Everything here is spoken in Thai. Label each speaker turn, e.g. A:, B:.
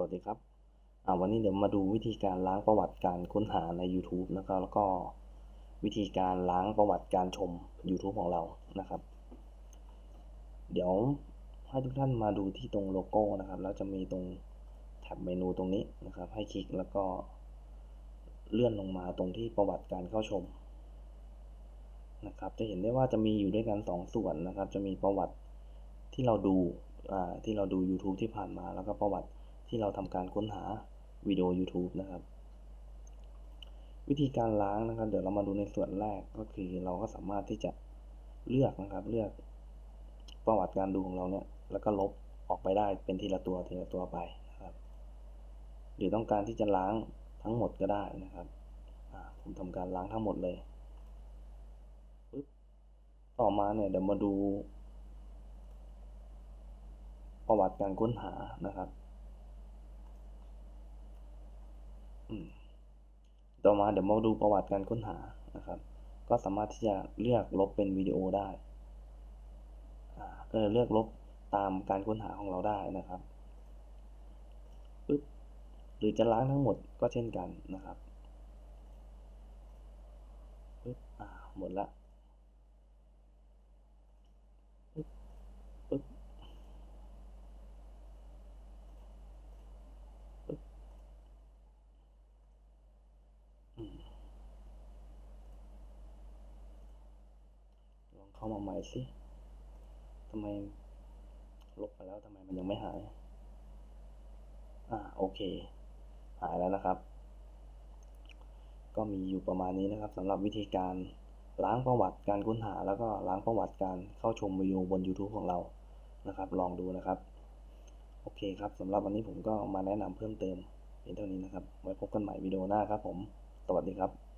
A: วัสดีครับวันนี้เดี๋ยวมาดูวิธีการล้างประวัติการค้นหาใน YouTube นะครับแล้วก็วิธีการล้างประวัติการชม YouTube ของเรานะครับ เดี๋ยวให้ทุกท่านมาดูที่ตรงโลโก้นะครับ แล้วจะมีตรงแท็บเมนูตรงนี้นะครับ ให้คลิกแล้วก็เลื่อนลงมาตรงที่ประวัติการเข้าชมนะครับ จะเห็นได้ว่าจะมีอยู่ด้วยกันสองส่วนนะครับ จะมีประวัติที่เราดูที่เราดู YouTube ที่ผ่านมาแล้วก็ประวัติ ที่เราทำการค้นหาวิดีโอ YouTube นะครับ วิธีการล้างนะครับ เดี๋ยวเรามาดูในส่วนแรกก็คือเราก็สามารถที่จะเลือกนะครับ เลือกประวัติการดูของเราเนี่ย แล้วก็ลบออกไปได้เป็นทีละตัวทีละตัวไปนะครับ หรือต้องการที่จะล้างทั้งหมดก็ได้นะครับผมทำการล้างทั้งหมดเลยปึ๊บต่อมาเนี่ยเดี๋ยวมาดู ประวัติการค้นหานะครับ ต่อมาเดี๋ยวมาดูประวัติการค้นหานะครับ ก็สามารถที่จะเลือกลบเป็นวิดีโอได้ก็เลือกลบตามการค้นหาของเราได้นะครับปึ๊บหรือจะล้างทั้งหมดก็เช่นกันนะครับปึ๊บหมดละปึ๊บปึ๊บลอง เข้ามาใหม่สิทำไมลบไปแล้วทำไมมันยังไม่หาย อ่าโอเค หายแล้วนะครับ ก็มีอยู่ประมาณนี้นะครับสำหรับวิธีการล้างประวัติการค้นหาแล้วก็ล้างประวัติการเข้าชมวิดีโอบน YouTube ของเรานะครับ ลองดูนะครับ โอเคครับสำหรับวันนี้ผมก็มาแนะนำเพิ่มเติมเพียงเท่านี้นะครับ ไว้พบกันใหม่วิดีโอหน้าครับผม สวัสดีครับ